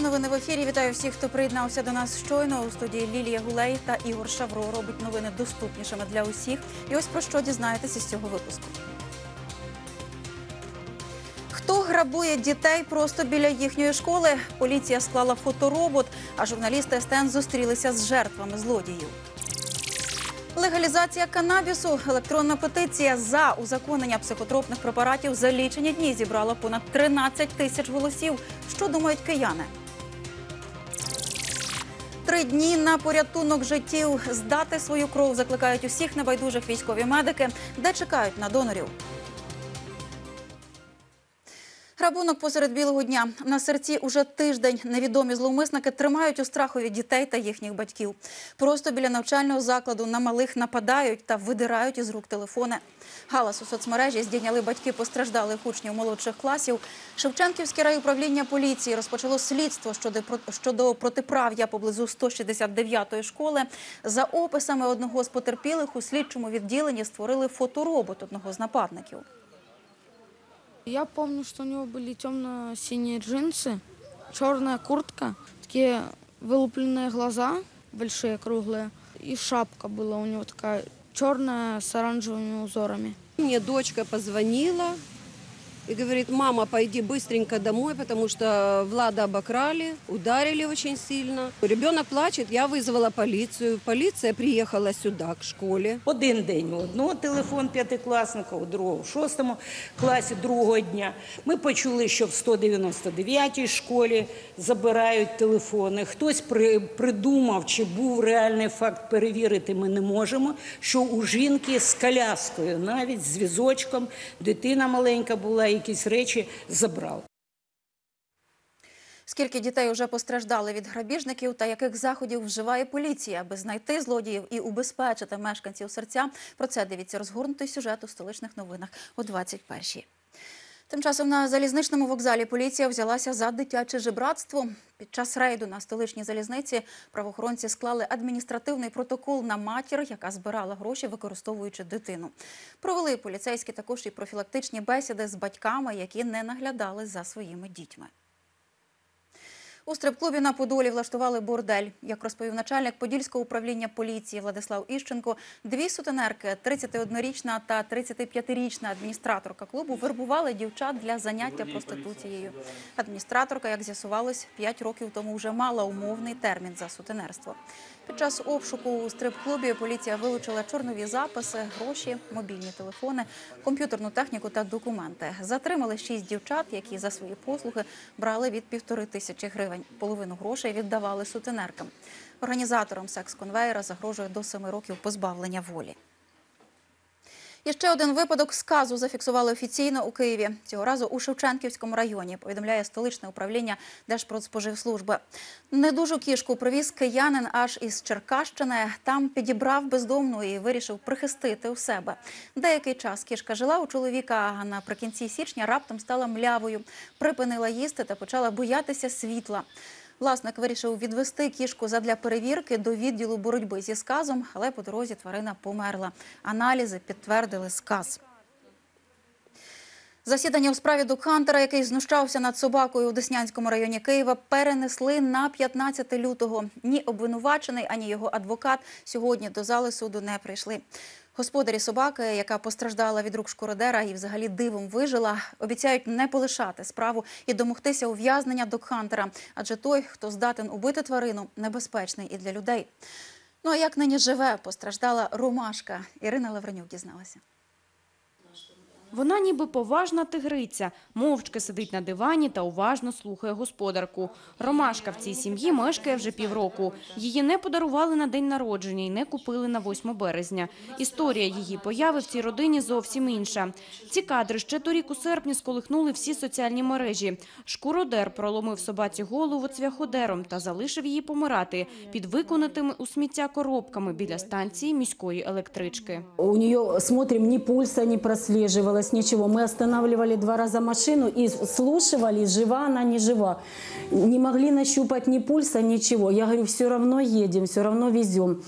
Новини в ефірі. Вітаю всіх, хто приєднався до нас щойно. У студії Лілія Гулей та Ігор Шавро робить новини доступнішими для усіх. І ось про що дізнаєтеся з цього випуску. Хто грабує дітей просто біля їхньої школи? Поліція склала фоторобот, а журналісти СТН зустрілися з жертвами злодіїв. Легалізація канабісу, електронна петиція за узаконення психотропних препаратів за лічені дні зібрала понад 13 тисяч голосів. Що думають кияни? Три дні на порятунок життів. Здати свою кров закликають усіх небайдужих військові медики, де чекають на донорів. Грабунок посеред білого дня на серці уже тиждень. Невідомі зловмисники тримають у страхові дітей та їхніх батьків. Просто біля навчального закладу на малих нападають та видирають із рук телефони. Галас у соцмережі здійняли батьки постраждалих учнів молодших класів. Шевченківське райуправління поліції розпочало слідство щодо щодо протиправ'я поблизу 169-ї школи. За описами одного з потерпілих у слідчому відділенні створили фоторобот одного з нападників. Я помню, что у него были темно-синие джинсы, черная куртка, такие вылупленные глаза, большие, круглые, и шапка была у него такая черная с оранжевыми узорами. Мне дочка позвонила и говорит, мама, пойди быстренько домой, потому что Влада обокрали, ударили очень сильно. Ребенок плачет, я вызвала полицию. Полиция приехала сюда, к школе. Один день у одного телефон п'ятикласника, у другого в шостому класі другого дня. Ми почули, що в 199-й школі забирають телефони. Хтось при, придумав, чи був реальний факт перевірити, ми не можемо. Що у жінки з коляскою, навіть з візочком, дитина маленька була, якісь речі забрав. Скільки дітей вже постраждали від грабіжників та яких заходів вживає поліція, аби знайти злодіїв і убезпечити мешканців серця? Про це дивіться розгорнутий сюжет у столичних новинах о 21-й. Тим часом на залізничному вокзалі поліція взялася за дитяче жебратство. Під час рейду на столичній залізниці правоохоронці склали адміністративний протокол на матір, яка збирала гроші, використовуючи дитину. Провели поліцейські також і профілактичні бесіди з батьками, які не наглядали за своїми дітьми. У стрип-клубі на Подолі влаштували бордель. Як розповів начальник Подільського управління поліції Владислав Іщенко, дві сутенерки, 31-річна та 35-річна адміністраторка клубу, вербували дівчат для заняття проституцією. Адміністраторка, як з'ясувалось, 5 років тому вже мала умовний термін за сутенерство. Під час обшуку у стрип-клубі поліція вилучила чорнові записи, гроші, мобільні телефони, комп'ютерну техніку та документи. Затримали шість дівчат, які за свої послуги брали від півтори тисячі гривень. Половину грошей віддавали сутенеркам. Організаторам секс-конвейера загрожує до семи років позбавлення волі. І ще один випадок сказу зафіксували офіційно у Києві. Цього разу у Шевченківському районі, повідомляє столичне управління Держпродспоживслужби. Недужу кішку привіз киянин аж із Черкащини. Там підібрав бездомну і вирішив прихистити у себе. Деякий час кішка жила у чоловіка, а наприкінці січня раптом стала млявою, припинила їсти та почала боятися світла. Власник вирішив відвести кішку задля перевірки до відділу боротьби зі сказом, але по дорозі тварина померла. Аналізи підтвердили сказ. Засідання у справі Дукхантера, який знущався над собакою у Деснянському районі Києва, перенесли на 15 лютого. Ні обвинувачений, ані його адвокат сьогодні до зали суду не прийшли. Господарі собаки, яка постраждала від рук шкуродера і взагалі дивом вижила, обіцяють не полишати справу і домогтися ув'язнення Докхантера, адже той, хто здатен убити тварину, небезпечний і для людей. Ну а як нині живе постраждала ромашка? Ірина Лавренюк дізналася. Вона ніби поважна тигриця, мовчки сидить на дивані та уважно слухає господарку. Ромашка в цій сім'ї мешкає вже півроку. Її не подарували на день народження і не купили на 8 березня. Історія її появи в цій родині зовсім інша. Ці кадри ще торік у серпні сколихнули всі соціальні мережі. Шкуродер проломив собаці голову цвяходером та залишив її помирати під виконатими у сміття коробками біля станції міської електрички. У нее, смотрим, ни пульса не прослеживалось, делалось ничего. Мы останавливали два раза машину и слушали, жива она, не жива. Не могли нащупать ни пульса, ничего. Я говорю, все равно едем, все равно везем.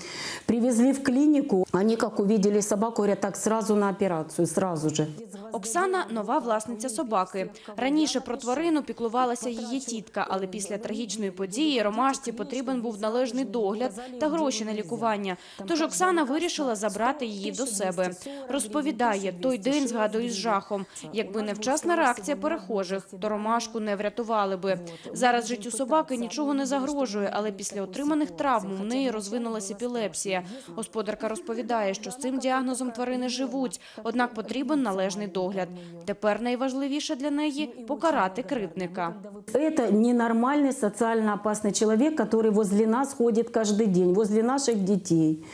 Привезли в клинику. Они как увидели собаку, говорят, так сразу на операцию, сразу же. Оксана – нова власниця собаки. Раніше про тварину піклувалася її тітка, але після трагічної події Ромашці потрібен був належний догляд та гроші на лікування. Тож Оксана вирішила забрати її до себе. Розповідає, той день згадує з жахом. Якби не вчасна реакція перехожих, то Ромашку не врятували би. Зараз життю собаки нічого не загрожує, але після отриманих травм у неї розвинулася епілепсія. Господарка розповідає, що з цим діагнозом тварини живуть, однак потрібен належний догляд. Тепер найважливіше для неї – покарати кривдника. Это ненормальный социально опасный человек, который возле нас ходит каждый день, возле наших детей,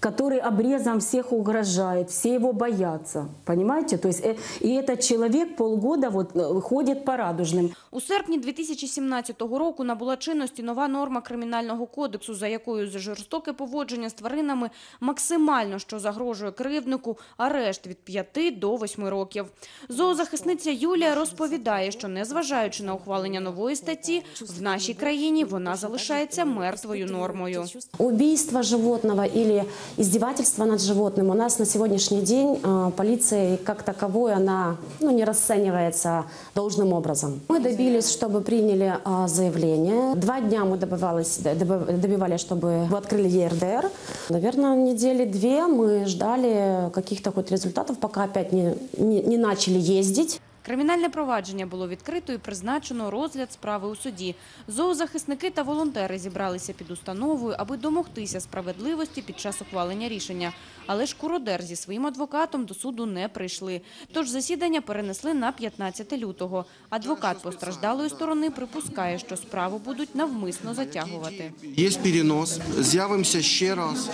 который обрезом всех угрожает, все его боятся. Понимаете? То есть, э, и этот человек полгода вот э, ходит по радужным. У серпні 2017 року набула чинності нова норма Кримінального кодексу, за якою за жорстоке поводження з тваринами максимально, що загрожує кривднику, арешт від 5 до 8 років. Зоозахисниця Юлія розповідає, що незважаючи на ухвалення нової статті, в нашій країні вона залишається мертвою нормою. Убийство животного или издевательство над животным у нас на сегодняшний день э, полицией как таковой она ну, не расценивается должным образом. Мы добились, чтобы приняли э, заявление. Два дня мы добивались, добив- добивались, чтобы открыли ЕРДР. Наверное, недели две мы ждали каких-то хоть результатов, пока опять не, не, не начали ездить. Кримінальне провадження було відкрито і призначено розгляд справи у суді. Зоозахисники та волонтери зібралися під установою, аби домогтися справедливості під час ухвалення рішення. Але ж Куродер зі своїм адвокатом до суду не прийшли. Тож засідання перенесли на 15 лютого. Адвокат постраждалої сторони припускає, що справу будуть навмисно затягувати. Є перенос, з'явимося ще раз.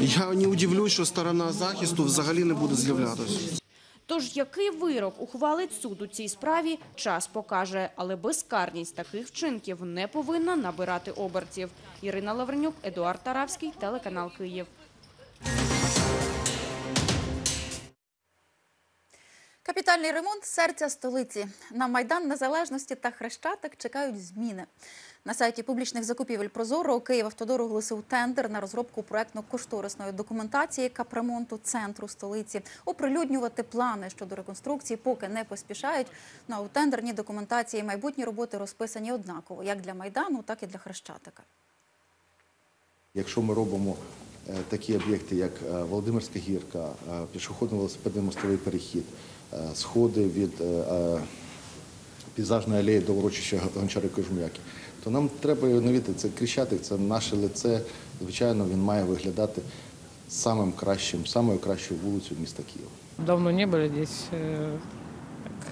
Я не удивлюсь, що сторона захисту взагалі не буде з'являтися. Тож який вирок ухвалить суд у цій справі, час покаже. Але безкарність таких вчинків не повинна набирати обертів. Ірина Лавренюк, Едуард Таравський, телеканал Київ. Капітальний ремонт серця столиці. На Майдан Незалежності та Хрещатик чекають зміни. На сайті публічних закупівель Прозоро Київавтодор оголосив тендер на розробку проектно-кошторисної документації капремонту центру столиці. Оприлюднювати плани щодо реконструкції поки не поспішають. Ну, а у тендерній документації майбутні роботи розписані однаково, як для Майдану, так і для Хрещатика. Якщо ми робимо е, такі об'єкти, як е, Володимирська гірка, е, пішохідно-велосипедний мостовий перехід, сходи від пейзажної алеї до урочища Гончари Кожм'яки, то нам треба уявити, це Крещатик, це наше лице. Звичайно, він має виглядати самим кращим, самою кращою вулицею міста Києва. Давно не были здесь. э, так,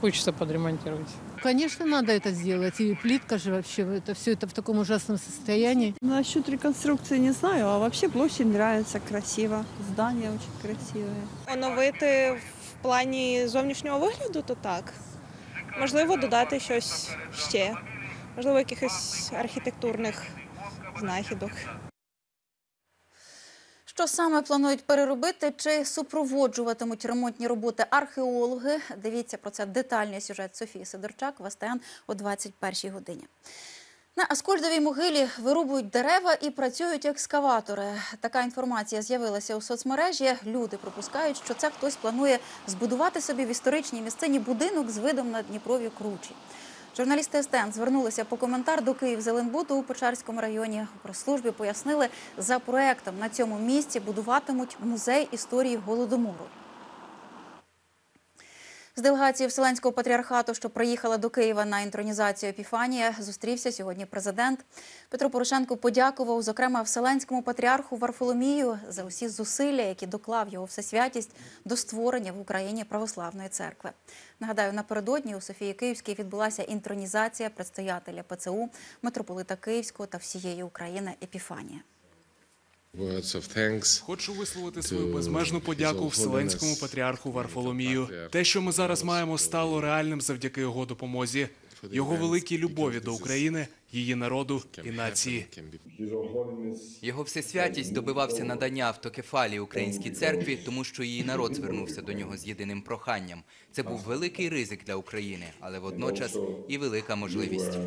Хочется подремонтировать. Конечно, надо это сделать. И плитка же вообще, это все это в таком ужасном состоянии. Насчет реконструкции не знаю, а вообще площадь нравится, красиво. Здание очень красивое. Оновити в плані зовнішнього вигляду, то так. Можливо, додати щось ще. Можливо, якихось архітектурних знахідок. Що саме планують переробити чи супроводжуватимуть ремонтні роботи археологи? Дивіться про це детальний сюжет Софії Сидорчак в СТН о 21 годині. На Аскольдовій могилі вирубують дерева і працюють екскаватори. Така інформація з'явилася у соцмережі. Люди припускають, що це хтось планує збудувати собі в історичній місцині будинок з видом на Дніпрові кручі. Журналісти СТН звернулися по коментар до Київзеленбуду у Печерському районі. У прес-службі пояснили, за проектом на цьому місці будуватимуть музей історії голодомору. З делегацією Вселенського патріархату, що приїхала до Києва на інтронізацію Епіфанія, зустрівся сьогодні президент. Петро Порошенко подякував, зокрема, Вселенському патріарху Варфоломію за усі зусилля, які доклав його всесвятість до створення в Україні православної церкви. Нагадаю, напередодні у Софії Київській відбулася інтронізація предстоятеля ПЦУ, митрополита Київського та всієї України Епіфанія. Хочу висловити свою безмежну подяку Вселенському патріарху Варфоломію. Те, що ми зараз маємо, стало реальним завдяки його допомозі. його великій любові до України, її народу і нації. Його всесвятість добивався надання автокефалії українській церкві, тому що її народ звернувся до нього з єдиним проханням. Це був великий ризик для України, але водночас і велика можливість.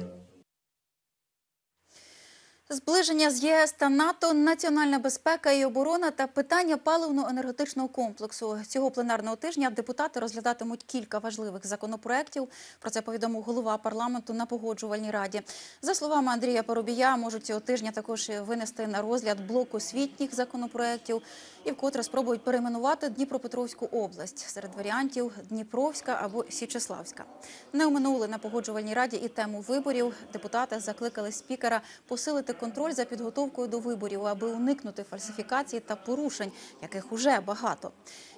Зближення з ЄС та НАТО, національна безпека і оборона та питання паливно-енергетичного комплексу. Цього пленарного тижня депутати розглядатимуть кілька важливих законопроєктів. Про це повідомив голова парламенту на погоджувальній раді. За словами Андрія Поробія, можуть цього тижня також винести на розгляд блок освітніх законопроєктів і вкотре спробують перейменувати Дніпропетровську область. Серед варіантів Дніпровська або Січеславська. Не оминули на погоджувальній раді і тему виборів. Депутати закликали спікера посилити контроль за підготовкою до виборів, аби уникнути фальсифікацій та порушень, яких уже багато.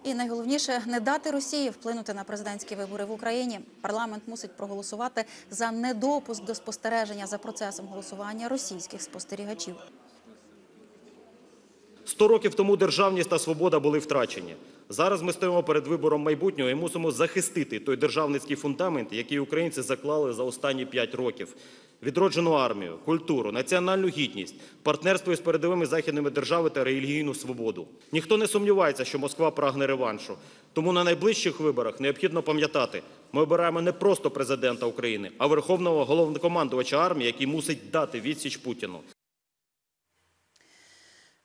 І найголовніше не дати Росії вплинути на президентські вибори в Україні. Парламент мусить проголосувати за недопуск до спостереження за процесом голосування російських спостерігачів. Сто років тому державність та свобода були втрачені. Зараз ми стоїмо перед вибором майбутнього і мусимо захистити той державницький фундамент, який українці заклали за останні п'ять років. Відроджену армію, культуру, національну гідність, партнерство із передовими західними державами та релігійну свободу. Ніхто не сумнівається, що Москва прагне реваншу. Тому на найближчих виборах необхідно пам'ятати, ми обираємо не просто президента України, а верховного головнокомандувача армії, який мусить дати відсіч Путіну.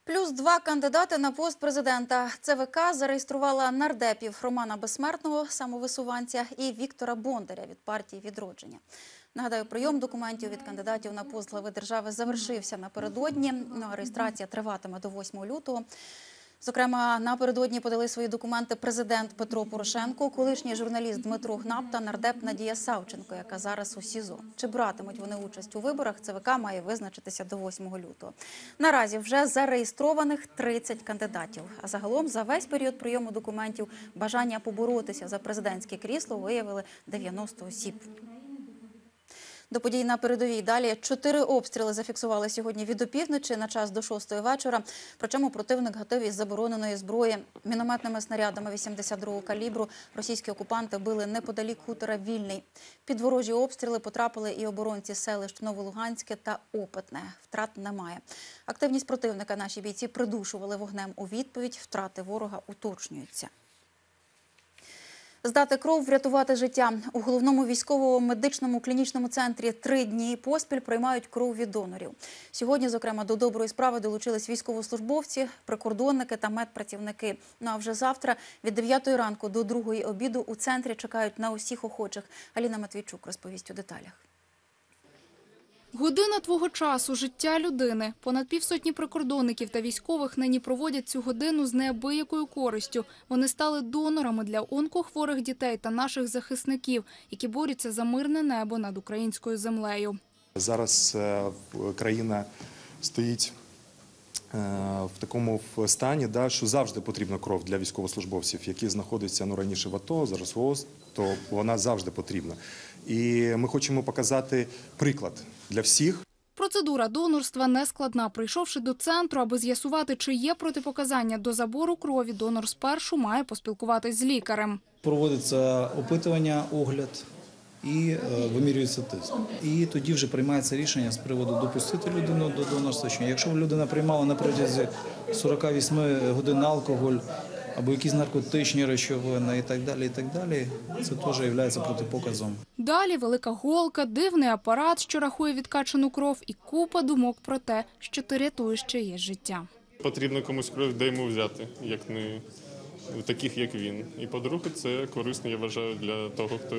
Плюс два кандидати на пост президента. ЦВК зареєструвала нардепів Романа Безсмертного, самовисуванця, і Віктора Бондаря від партії Відродження. Нагадаю, прийом документів від кандидатів на пост глави держави завершився напередодні. Реєстрація триватиме до 8 лютого. Зокрема, напередодні подали свої документи президент Петро Порошенко, колишній журналіст Дмитро Гнап та нардеп Надія Савченко, яка зараз у СІЗО. Чи братимуть вони участь у виборах? ЦВК має визначитися до 8 лютого. Наразі вже зареєстрованих 30 кандидатів. А загалом за весь період прийому документів бажання поборотися за президентське крісло виявили 90 осіб. До подій на передовій далі чотири обстріли зафіксували сьогодні від опівночі на час до шостої вечора. Причому противник гатив із забороненої зброї. Мінометними снарядами 82-го калібру російські окупанти били неподалік хутора Вільний. Під ворожі обстріли потрапили і оборонці селищ Новолуганське та Опитне. Втрат немає. Активність противника наші бійці придушували вогнем у відповідь. Втрати ворога уточнюються. Здати кров, врятувати життя. У головному військово-медичному клінічному центрі три дні поспіль приймають кров від донорів. Сьогодні, зокрема, до доброї справи долучились військовослужбовці, прикордонники та медпрацівники. Ну а вже завтра від 9 ранку до 2 обіду у центрі чекають на усіх охочих. Аліна Матвійчук розповість у деталях. Година твого часу, життя людини. Понад півсотні прикордонників та військових нині проводять цю годину з неабиякою користю. Вони стали донорами для онкохворих дітей та наших захисників, які борються за мирне небо над українською землею. Зараз е, країна стоїть е, в такому стані, да, що завжди потрібна кров для військовослужбовців, які знаходяться ну, раніше в АТО, зараз в ООС, то вона завжди потрібна. І ми хочемо показати приклад для всіх. Процедура донорства нескладна. Прийшовши до центру, аби з'ясувати, чи є протипоказання до забору крові, донор спершу має поспілкуватись з лікарем. Проводиться опитування, огляд і е, вимірюється тиск. І тоді вже приймається рішення з приводу допустити людину до донорства. Якщо людина приймала на протязі 48 годин алкоголь або якісь наркотичні речовини і так далі, і так далі, це теж є протипоказом. Далі велика голка, дивний апарат, що рахує відкачану кров, і купа думок про те, що ти рятуєш чиєсь життя. Потрібно комусь кров, де йому взяти, як не таких, як він. І по-друге, це корисно, я вважаю, для того, хто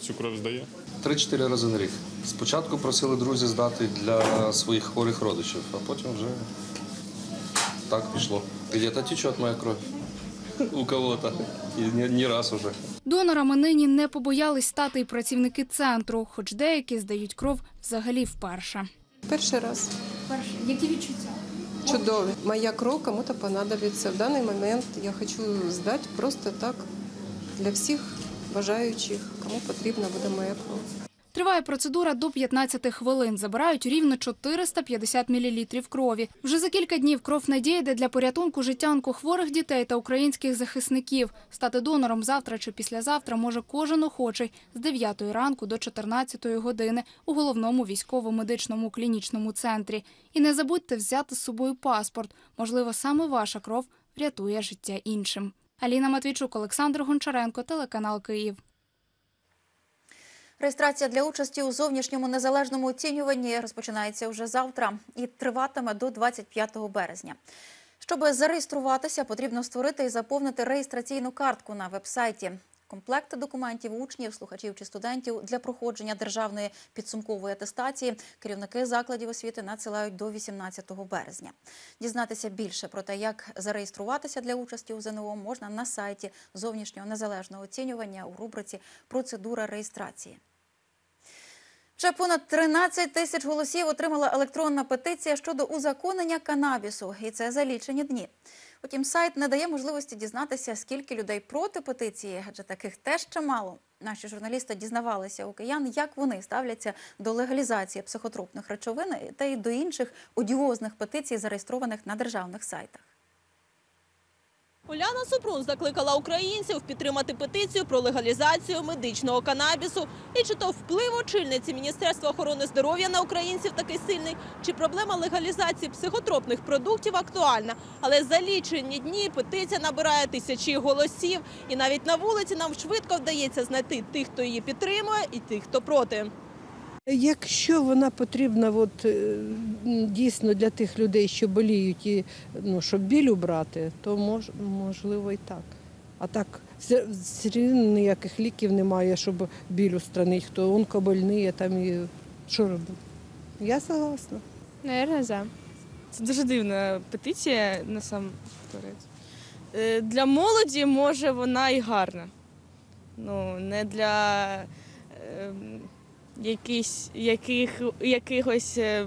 цю кров здає. Три-чотири рази на рік. Спочатку просили друзі здати для своїх хворих родичів, а потім вже так пішло. Где-то течет моя кров. У кого-то. І не, не раз уже. Донорами нині не побоялись стати й працівники центру, хоч деякі здають кров взагалі вперше. Перший раз. Перше, які відчуття? Чудові. Моя кров кому-то понадобится. В данный момент я хочу сдать просто так для всіх бажаючих, кому потрібна буде моя кров. Триває процедура до 15 хвилин. Забирають рівно 450 мл крові. Вже за кілька днів кров надії йде для порятунку життя онкохворих дітей та українських захисників. Стати донором завтра чи післязавтра може кожен охочий з 9 ранку до 14 години у головному військово-медичному клінічному центрі. І не забудьте взяти з собою паспорт. Можливо, саме ваша кров врятує життя іншим. Аліна Матвійчук, Олександр Гончаренко, телеканал Київ. Реєстрація для участі у зовнішньому незалежному оцінюванні розпочинається вже завтра і триватиме до 25 березня. Щоб зареєструватися, потрібно створити і заповнити реєстраційну картку на вебсайті. Комплекти документів учнів, слухачів чи студентів для проходження державної підсумкової атестації керівники закладів освіти надсилають до 18 березня. Дізнатися більше про те, як зареєструватися для участі у ЗНО, можна на сайті зовнішнього незалежного оцінювання у рубриці Процедура реєстрації. Вже понад 13 тисяч голосів отримала електронна петиція щодо узаконення канабісу, і це за лічені дні. Утім, сайт не дає можливості дізнатися, скільки людей проти петиції, адже таких теж чимало. Наші журналісти дізнавалися у киян, як вони ставляться до легалізації психотропних речовин та й до інших одіозних петицій, зареєстрованих на державних сайтах. Уляна Супрун закликала українців підтримати петицію про легалізацію медичного канабісу. І чи то вплив очільниці Міністерства охорони здоров'я на українців такий сильний, чи проблема легалізації психотропних продуктів актуальна. Але за лічені дні петиція набирає тисячі голосів. І навіть на вулиці нам швидко вдається знайти тих, хто її підтримує, і тих, хто проти. Якщо вона потрібна от, е, дійсно для тих людей, що боліють, і ну, щоб біль убрати, то мож, можливо і так. А так все, все рівно ніяких ліків немає, щоб біль устранити. Хто онкобольний, а там і що робити? Я согласна. Наверное, за. Це дуже дивна петиція насамперед. Е, Для молоді може вона і гарна. Ну, не для е, якісь, яких, якихось е,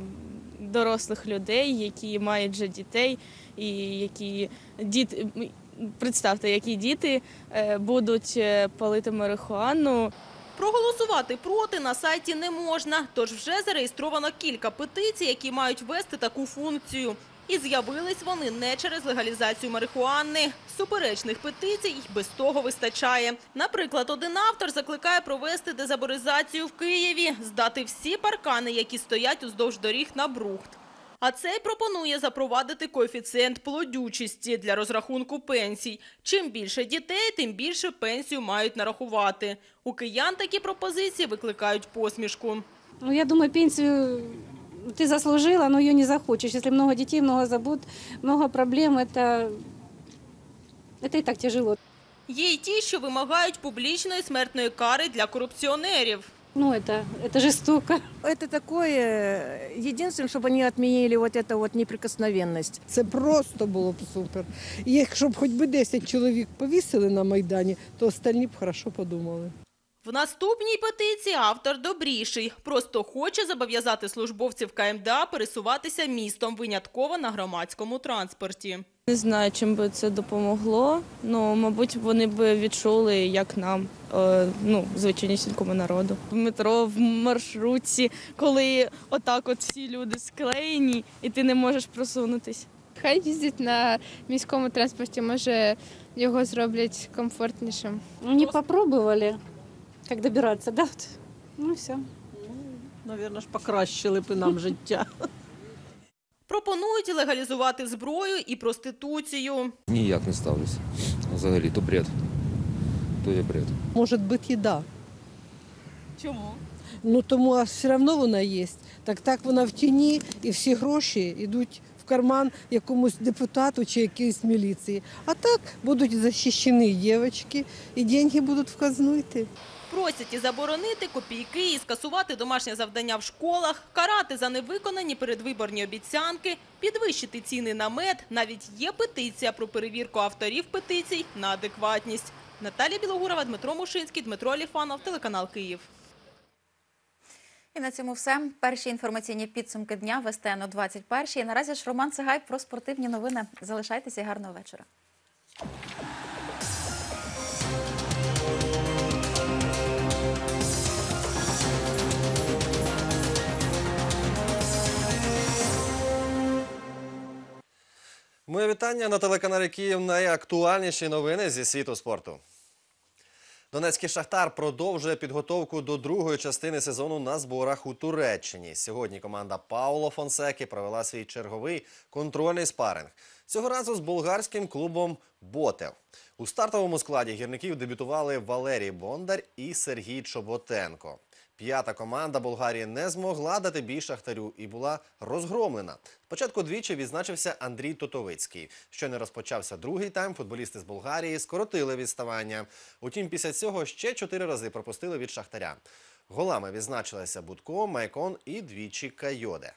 дорослих людей, які мають вже дітей, і які діти. Представте, які діти е, будуть е, палити марихуану. Проголосувати проти на сайті не можна, тож вже зареєстровано кілька петицій, які мають вести таку функцію. І з'явились вони не через легалізацію марихуани. Суперечних петицій без того вистачає. Наприклад, один автор закликає провести дезаборизацію в Києві, здати всі паркани, які стоять уздовж доріг на брухт. А цей пропонує запровадити коефіцієнт плодючості для розрахунку пенсій. Чим більше дітей, тим більше пенсію мають нарахувати. У киян такі пропозиції викликають посмішку. Ну, я думаю, пенсию ты заслужила, но ее не захочешь. Если много детей, много забот, много проблем, это, это и так тяжело. Є й ті, що вимагають публічної смертної кари для корупціонерів. Ну, это, это жестоко. Это такое, единственное, чтобы они отменили вот эту вот неприкосновенность. Це просто було б супер. І якщо б хоч би 10 чоловік повісили на Майдані, то остальні б хорошо подумали. В наступній петиції автор добріший. Просто хоче зобов'язати службовців КМДА пересуватися містом винятково на громадському транспорті. Не знаю, чим би це допомогло. Ну, мабуть, вони б відчули, як нам, е, ну, звичайнісінькому народу. В метро, в маршрутці, коли отак от всі люди склеєні, і ти не можеш просунутись. Хай їздять на міському транспорті, може його зроблять комфортнішим. Не попробовали, как добираться, да? Ну, и все. Навірно ж, покращили б нам життя. Пропонують легалізувати зброю і проституцію. Ніяк не ставлюся. Взагалі, то бред. То є бред. Може бути і да. Чому? Ну тому а все одно вона є. Так так вона в тіні, і всі гроші йдуть в карман якомусь депутату чи якоїсь міліції. А так будуть захищені дівчатки, і гроші будуть в казну йти. Просять і заборонити копійки, і скасувати домашнє завдання в школах, карати за невиконані передвиборні обіцянки, підвищити ціни на мед. Навіть є петиція про перевірку авторів петицій на адекватність. Наталія Білогурова, Дмитро Мушинський, Дмитро Аліфанов, телеканал Київ. І на цьому все. Перші інформаційні підсумки дня в СТН о 21 І наразі ж Роман Цигай про спортивні новини. Залишайтеся і гарного вечора. Моє вітання на телеканалі Київ. Найактуальніші новини зі світу спорту. Донецький шахтар продовжує підготовку до другої частини сезону на зборах у Туреччині. Сьогодні команда Пауло Фонсеки провела свій черговий контрольний спаринг. Цього разу з болгарським клубом Ботев. У стартовому складі гірників дебютували Валерій Бондар і Сергій Чоботенко. П'ята команда Болгарії не змогла дати бій Шахтарю і була розгромлена. Спочатку двічі відзначився Андрій Тотовицький. Щойно розпочався другий тайм. Футболісти з Болгарії скоротили відставання. Утім, після цього ще чотири рази пропустили від Шахтаря. Голами відзначилися Будко, Майкон і двічі Кайоде.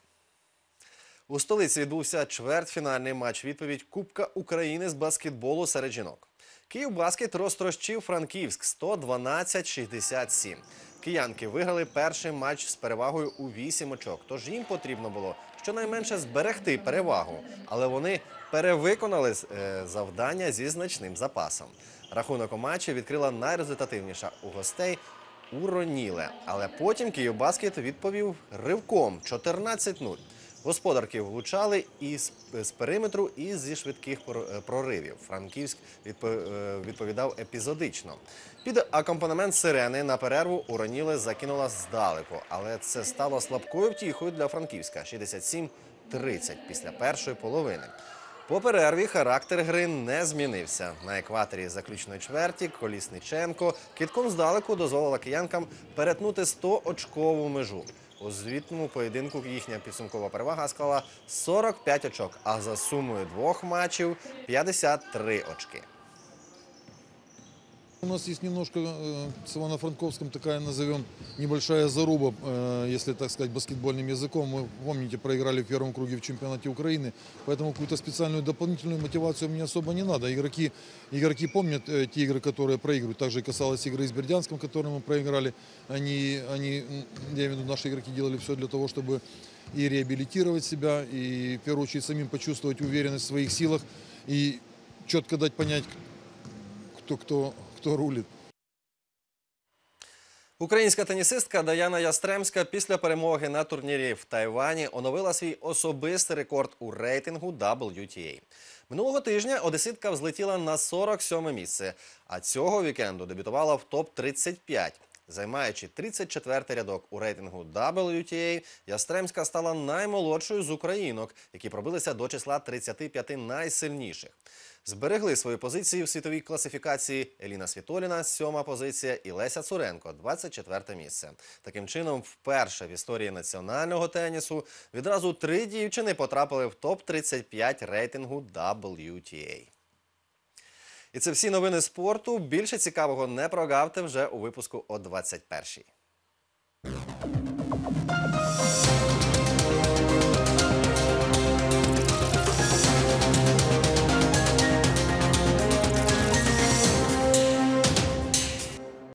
У столиці відбувся чвертьфінальний матч відповідь Кубка України з баскетболу серед жінок. Київбаскет розтрощив Франківськ 112-67. Киянки виграли перший матч з перевагою у 8 очок, тож їм потрібно було щонайменше зберегти перевагу. Але вони перевиконали е, завдання зі значним запасом. Рахунок у матчі відкрила найрезультативніша у гостей Уроніле. Але потім Київбаскет відповів ривком 14-0. Господарки влучали і з, периметру, і зі швидких е, проривів. Франківськ е, відповідав епізодично. Під акомпанемент сирени на перерву Уроніле закинула здалеку, але це стало слабкою втіхою для Франківська 67-30 після першої половини. По перерві характер гри не змінився. На екваторі заключної чверті Колісниченко китком здалеку дозволила киянкам перетнути 100-очкову межу. У звітному поєдинку їхня підсумкова перевага склала 45 очок, а за сумою двох матчів 53 очки. У нас есть немножко э, с Ивано-Франковском такая, назовем, небольшая заруба, э, если так сказать, баскетбольным языком. Мы, помните, проиграли в первом круге в чемпионате Украины, поэтому какую-то специальную дополнительную мотивацию мне особо не надо. Игроки, игроки помнят э, те игры, которые проигрывают. Также касалось игры с Бердянском, которые мы проиграли. Они, они, я имею в виду, наши игроки делали все для того, чтобы и реабилитировать себя, и в первую очередь самим почувствовать уверенность в своих силах и четко дать понять, кто, кто, кто рулит. Українська тенісистка Даяна Ястремська після перемоги на турнірі в Тайвані оновила свій особистий рекорд у рейтингу WTA. Минулого тижня одеситка взлетіла на 47 місце, а цього вікенду дебютувала в топ-35. Займаючи 34-й рядок у рейтингу WTA, Ястремська стала наймолодшою з українок, які пробилися до числа 35 найсильніших. Зберегли свої позиції в світовій класифікації Еліна Світоліна, сьома позиція, і Леся Цуренко, 24 місце. Таким чином, вперше в історії національного тенісу відразу три дівчини потрапили в топ-35 рейтингу WTA. І це всі новини спорту. Більше цікавого не прогавте вже у випуску о 21-й.